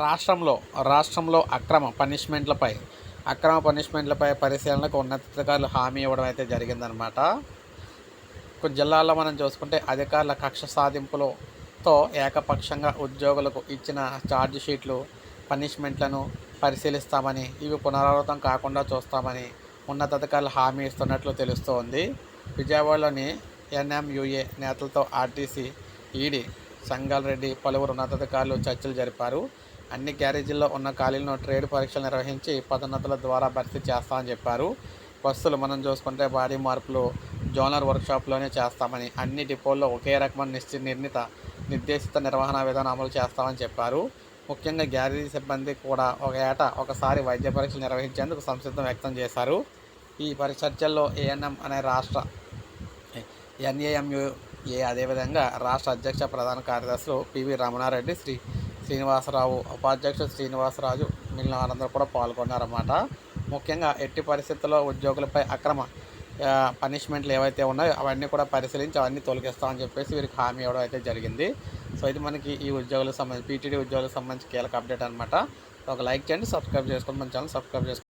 రాష్ట్రంలో రాష్ట్రంలో అక్రమ పనిష్మెంట్లపై అక్రమ పనిష్మెంట్లపై పరిశీలనకు ఉన్నతాధికారులు హామీ ఇవ్వడం అయితే జరిగిందనమాట కొన్ని జిల్లాల్లో మనం చూసుకుంటే అధికారుల కక్ష సాధింపులతో ఏకపక్షంగా ఉద్యోగులకు ఇచ్చిన ఛార్జ్ షీట్లు పనిష్మెంట్లను పరిశీలిస్తామని ఇవి పునరావృతం కాకుండా చూస్తామని ఉన్నతాధికారులు హామీ ఇస్తున్నట్లు తెలుస్తోంది. విజయవాడలోని ఎన్ఎంయుఏ నేతలతో ఆర్టీసీ ఈడీ సంగారెడ్డి పలువురు ఉన్నతాధికారులు చర్చలు జరిపారు. అన్ని గ్యారేజీల్లో ఉన్న ఖాళీలను ట్రేడ్ పరీక్షలు నిర్వహించి పదోన్నతుల ద్వారా భర్తీ చేస్తామని చెప్పారు. బస్సులు మనం చూసుకుంటే బాడీ మార్పులు జోనర్ వర్క్షాప్లోనే చేస్తామని అన్ని డిపోల్లో ఒకే రకమైన నిశ్చి నిర్ణీత నిర్దేశిత నిర్వహణ విధానం అమలు చేస్తామని చెప్పారు. ముఖ్యంగా గ్యారేజీ సిబ్బంది కూడా ఒక ఏటా ఒకసారి వైద్య పరీక్షలు నిర్వహించేందుకు సంసిద్ధం వ్యక్తం చేశారు. ఈ పరిచర్చల్లో ఏఎన్ఎం అనే రాష్ట్ర ఎన్ఏఎంయుఏ అదేవిధంగా రాష్ట్ర అధ్యక్ష ప్రధాన కార్యదర్శులు పివి రమణారెడ్డి శ్రీ శ్రీనివాసరావు ఉపాధ్యక్షుడు శ్రీనివాసరాజు మిగిలిన వారందరూ కూడా పాల్గొన్నారన్నమాట. ముఖ్యంగా ఎట్టి పరిస్థితుల్లో ఉద్యోగులపై అక్రమ పనిష్మెంట్లు ఏవైతే ఉన్నాయో అవన్నీ కూడా పరిశీలించి అవన్నీ తొలగిస్తామని చెప్పేసి వీరికి హామీ ఇవ్వడం అయితే జరిగింది. సో ఇది మనకి ఈ ఉద్యోగులకు సంబంధించి పీటీడీ ఉద్యోగులకు సంబంధించి కీలక అప్డేట్ అనమాట ఒక లైక్ చేయండి సబ్స్క్రైబ్ చేసుకోండి మన ఛానల్ సబ్స్క్రైబ్ చేసుకోండి.